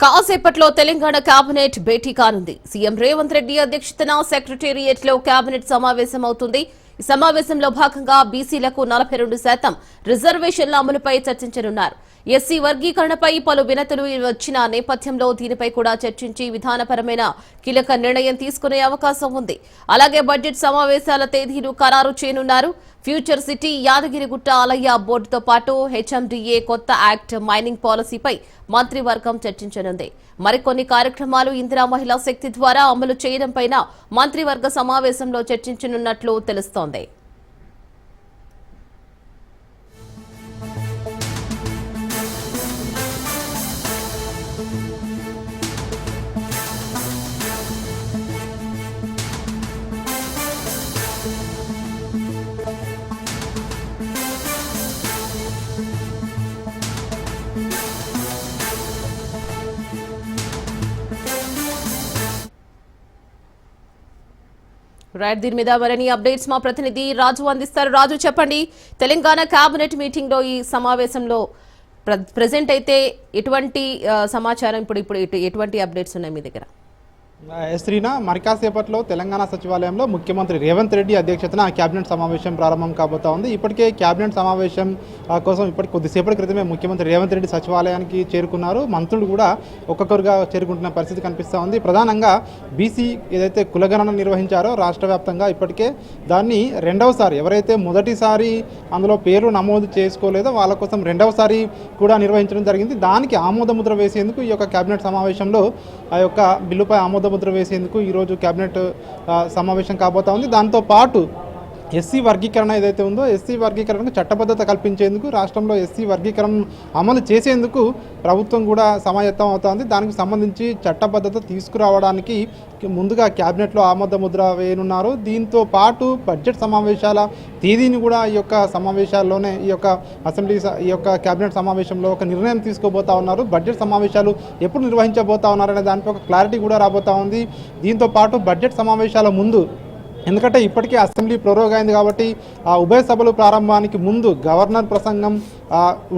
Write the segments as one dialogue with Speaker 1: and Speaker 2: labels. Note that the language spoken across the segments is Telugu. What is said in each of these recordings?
Speaker 1: కాసేపట్లో తెలంగాణ కేబినెట్ భేటీ కానుంది. సీఎం రేవంత్ రెడ్డి అధ్యక్షతన సెక్రటేరియట్లో కేబినెట్ సమావేశం అవుతుంది ఈ సమావేశంలో భాగంగా బీసీలకు నలభై రెండు శాతం రిజర్వేషన్ల అమలుపై చర్చించనున్నారు. ఎస్సీ వర్గీకరణపై పలు వినతులు వచ్చిన నేపథ్యంలో దీనిపై కూడా చర్చించి విధానపరమైన కీలక నిర్ణయం తీసుకునే అవకాశం ఉంది. అలాగే బడ్జెట్ సమావేశాల తేదీలు ఖరారు చేయనున్నారు. ఫ్యూచర్ సిటీ యాదగిరిగుట్ట ఆలయ బోర్డుతో పాటు హెచ్ఎండిఏ కొత్త యాక్ట్ మైనింగ్ పాలసీపై మంత్రివర్గం చర్చించనుంది. మరికొన్ని కార్యక్రమాలు ఇందిరా మహిళా శక్తి ద్వారా అమలు చేయడంపై మంత్రివర్గ సమావేశంలో చర్చించనున్నట్లు తెలుస్తోంది. రైట్ దీని మీద మరిన్ని అప్డేట్స్ మా ప్రతినిధి రాజు అందిస్తారు. రాజు చెప్పండి. తెలంగాణ కేబినెట్ మీటింగ్లో ఈ సమావేశంలో ప్రజెంట్ అయితే ఎటువంటి సమాచారం ఇప్పుడు ఇప్పుడు ఎటువంటి అప్డేట్స్ ఉన్నాయి మీ దగ్గర?
Speaker 2: శ్రీనా మరి కాసేపట్లో తెలంగాణ సచివాలయంలో ముఖ్యమంత్రి రేవంత్ రెడ్డి అధ్యక్షతన కేబినెట్ సమావేశం ప్రారంభం కాబోతా ఉంది. ఇప్పటికే కేబినెట్ సమావేశం కోసం ఇప్పటి కొద్దిసేపటి క్రితమే ముఖ్యమంత్రి రేవంత్ రెడ్డి సచివాలయానికి చేరుకున్నారు. మంత్రులు కూడా ఒక్కొక్కరుగా చేరుకుంటున్న పరిస్థితి కనిపిస్తూ ఉంది. ప్రధానంగా బీసీ ఏదైతే కులగణన నిర్వహించారో రాష్ట్ర వ్యాప్తంగా ఇప్పటికే దాన్ని రెండవసారి ఎవరైతే మొదటిసారి అందులో పేరు నమోదు చేసుకోలేదో వాళ్ళ కోసం రెండవసారి కూడా నిర్వహించడం జరిగింది. దానికి ఆమోదముద్ర వేసేందుకు ఈ యొక్క కేబినెట్ సమావేశంలో ఆ యొక్క బిల్లుపై ఆమోద ముద్ర వేసేందుకు ఈరోజు కేబినెట్ సమావేశం కాబోతా ఉంది. దాంతో పాటు ఎస్సీ వర్గీకరణ ఏదైతే ఉందో ఎస్సీ వర్గీకరణకు చట్టబద్ధత కల్పించేందుకు రాష్ట్రంలో ఎస్సీ వర్గీకరణ అమలు చేసేందుకు ప్రభుత్వం కూడా సమాయత్తం అవుతోంది. దానికి సంబంధించి చట్టబద్ధత తీసుకురావడానికి ముందుగా క్యాబినెట్లో ఆమోద ముద్ర వేయనున్నారు. దీంతో పాటు బడ్జెట్ సమావేశాల తేదీని కూడా ఈ యొక్క సమావేశాల్లోనే ఈ యొక్క అసెంబ్లీ ఈ యొక్క క్యాబినెట్ సమావేశంలో ఒక నిర్ణయం తీసుకోబోతా ఉన్నారు. బడ్జెట్ సమావేశాలు ఎప్పుడు నిర్వహించబోతా ఉన్నారనే దానిపై ఒక క్లారిటీ కూడా రాబోతా ఉంది. దీంతో పాటు బడ్జెట్ సమావేశాల ముందు ఎందుకంటే ఇప్పటికే అసెంబ్లీ ప్రొరోగ్ అయింది కాబట్టి ఆ ఉభయ సభలు ప్రారంభానికి ముందు గవర్నర్ ప్రసంగం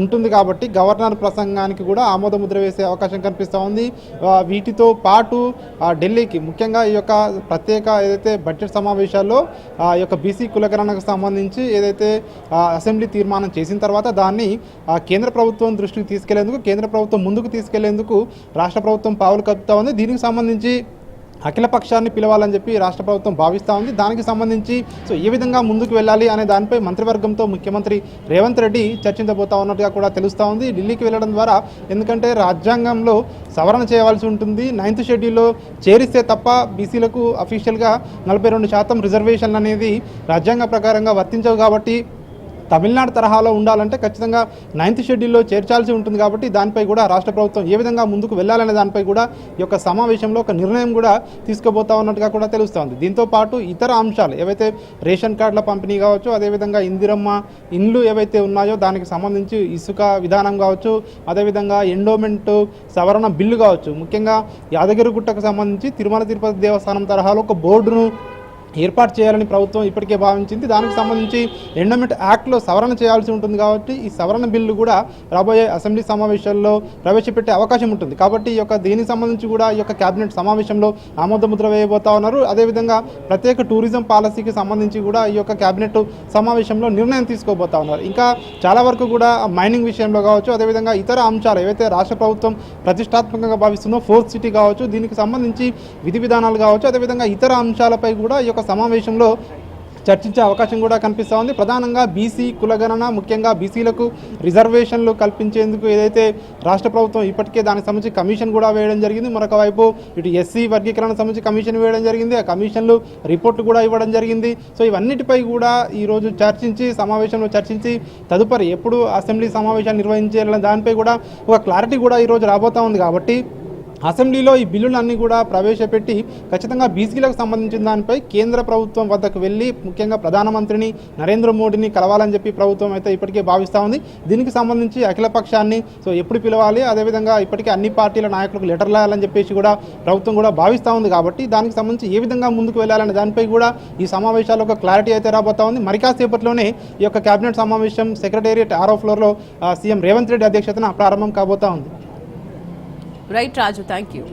Speaker 2: ఉంటుంది కాబట్టి గవర్నర్ ప్రసంగానికి కూడా ఆమోదముద్ర వేసే అవకాశం కనిపిస్తూ ఉంది. వీటితో పాటు ఢిల్లీకి ముఖ్యంగా ఈ యొక్క ప్రత్యేక ఏదైతే బడ్జెట్ సమావేశాల్లో ఆ యొక్క బీసీ కులకరణకు సంబంధించి ఏదైతే అసెంబ్లీ తీర్మానం చేసిన తర్వాత దాన్ని కేంద్ర ప్రభుత్వం దృష్టికి తీసుకెళ్ళేందుకు కేంద్ర ప్రభుత్వం ముందుకు తీసుకెళ్ళేందుకు రాష్ట్ర ప్రభుత్వం పావులు కలుపుతూ ఉంది. దీనికి సంబంధించి అఖిల పక్షాన్ని పిలవాలని చెప్పి రాష్ట్ర ప్రభుత్వం భావిస్తూ ఉంది. దానికి సంబంధించి సో ఏ విధంగా ముందుకు వెళ్ళాలి అనే దానిపై మంత్రివర్గంతో ముఖ్యమంత్రి రేవంత్ రెడ్డి చర్చించబోతా ఉన్నట్టుగా కూడా తెలుస్తూ ఉంది. ఢిల్లీకి వెళ్ళడం ద్వారా ఎందుకంటే రాజ్యాంగంలో సవరణ చేయవలసి ఉంటుంది. నైన్త్ షెడ్యూల్లో చేరిస్తే తప్ప బీసీలకు అఫీషియల్గా నలభై రెండు శాతం రిజర్వేషన్లు అనేది రాజ్యాంగ ప్రకారంగా వర్తించవు కాబట్టి తమిళనాడు తరహాలో ఉండాలంటే ఖచ్చితంగా నైన్త్ షెడ్యూల్లో చేర్చాల్సి ఉంటుంది కాబట్టి దానిపై కూడా రాష్ట్ర ప్రభుత్వం ఏ విధంగా ముందుకు వెళ్ళాలనే దానిపై కూడా ఈ యొక్క సమావేశంలో ఒక నిర్ణయం కూడా తీసుకోబోతా ఉన్నట్టుగా కూడా తెలుస్తోంది. దీంతో పాటు ఇతర అంశాలు ఏవైతే రేషన్ కార్డుల పంపిణీ కావచ్చు అదేవిధంగా ఇందిరమ్మ ఇండ్లు ఏవైతే ఉన్నాయో దానికి సంబంధించి ఇసుక విధానం కావచ్చు అదేవిధంగా ఎండోమెంట్ సవరణ బిల్లు కావచ్చు. ముఖ్యంగా యాదగిరిగుట్టకు సంబంధించి తిరుమల తిరుపతి దేవస్థానం తరహాలో ఒక బోర్డును ఏర్పాటు చేయాలని ప్రభుత్వం ఇప్పటికే భావించింది. దానికి సంబంధించి ఎండమెంట్ యాక్ట్లో సవరణ చేయాల్సి ఉంటుంది కాబట్టి ఈ సవరణ బిల్లు కూడా రాబోయే అసెంబ్లీ సమావేశాల్లో ప్రవేశపెట్టే అవకాశం ఉంటుంది. కాబట్టి ఈ యొక్క దీనికి సంబంధించి కూడా ఈ యొక్క కేబినెట్ సమావేశంలో ఆమోదముద్ర వేయబోతా ఉన్నారు. అదేవిధంగా ప్రత్యేక టూరిజం పాలసీకి సంబంధించి కూడా ఈ యొక్క కేబినెట్ సమావేశంలో నిర్ణయం తీసుకోబోతా ఉన్నారు. ఇంకా చాలా వరకు కూడా మైనింగ్ విషయంలో కావచ్చు అదేవిధంగా ఇతర అంశాలు ఏవైతే రాష్ట్ర ప్రభుత్వం ప్రతిష్టాత్మకంగా భావిస్తుందో ఫోర్త్ సిటీ కావచ్చు దీనికి సంబంధించి విధి విధానాలు కావచ్చు అదేవిధంగా ఇతర అంశాలపై కూడా ఈ యొక్క సమావేశంలో చర్చించే అవకాశం కూడా కనిపిస్తూ ఉంది. ప్రధానంగా బీసీ కులగణన ముఖ్యంగా బీసీలకు రిజర్వేషన్లు కల్పించేందుకు ఏదైతే రాష్ట్ర ప్రభుత్వం ఇప్పటికే దానికి సంబంధించి కమిషన్ కూడా వేయడం జరిగింది. మరొక వైపు ఇటు ఎస్సీ వర్గీకరణ సంబంధించి కమిషన్ వేయడం జరిగింది. ఆ కమిషన్లు రిపోర్ట్లు కూడా ఇవ్వడం జరిగింది. సో ఇవన్నిటిపై కూడా ఈరోజు చర్చించి సమావేశంలో చర్చించి తదుపరి ఎప్పుడు అసెంబ్లీ సమావేశాలు నిర్వహించాలనే దానిపై కూడా ఒక క్లారిటీ కూడా ఈరోజు రాబోతూ ఉంది. కాబట్టి అసెంబ్లీలో ఈ బిల్లులన్నీ కూడా ప్రవేశపెట్టి ఖచ్చితంగా బీసీలకు సంబంధించిన దానిపై కేంద్ర ప్రభుత్వం వద్దకు వెళ్ళి ముఖ్యంగా ప్రధానమంత్రిని నరేంద్ర మోడీని కలవాలని చెప్పి ప్రభుత్వం అయితే ఇప్పటికే భావిస్తూ ఉంది. దీనికి సంబంధించి అఖిలపక్షాన్ని సో ఎప్పుడు పిలవాలి? అదేవిధంగా ఇప్పటికే అన్ని పార్టీల నాయకులకు లెటర్ రాయాలని చెప్పేసి కూడా ప్రభుత్వం కూడా భావిస్తూ ఉంది కాబట్టి దానికి సంబంధించి ఏ విధంగా ముందుకు వెళ్ళాలనే దానిపై కూడా ఈ సమావేశాల్లో ఒక క్లారిటీ అయితే రాబోతా ఉంది. మరి కాసేపట్లోనే ఈ యొక్క కేబినెట్ సమావేశం సెక్రటేరియట్ ఆరో ఫ్లోర్లో సీఎం రేవంత్ రెడ్డి అధ్యక్షతన ప్రారంభం కాబోతా ఉంది.
Speaker 1: Right Raju thank you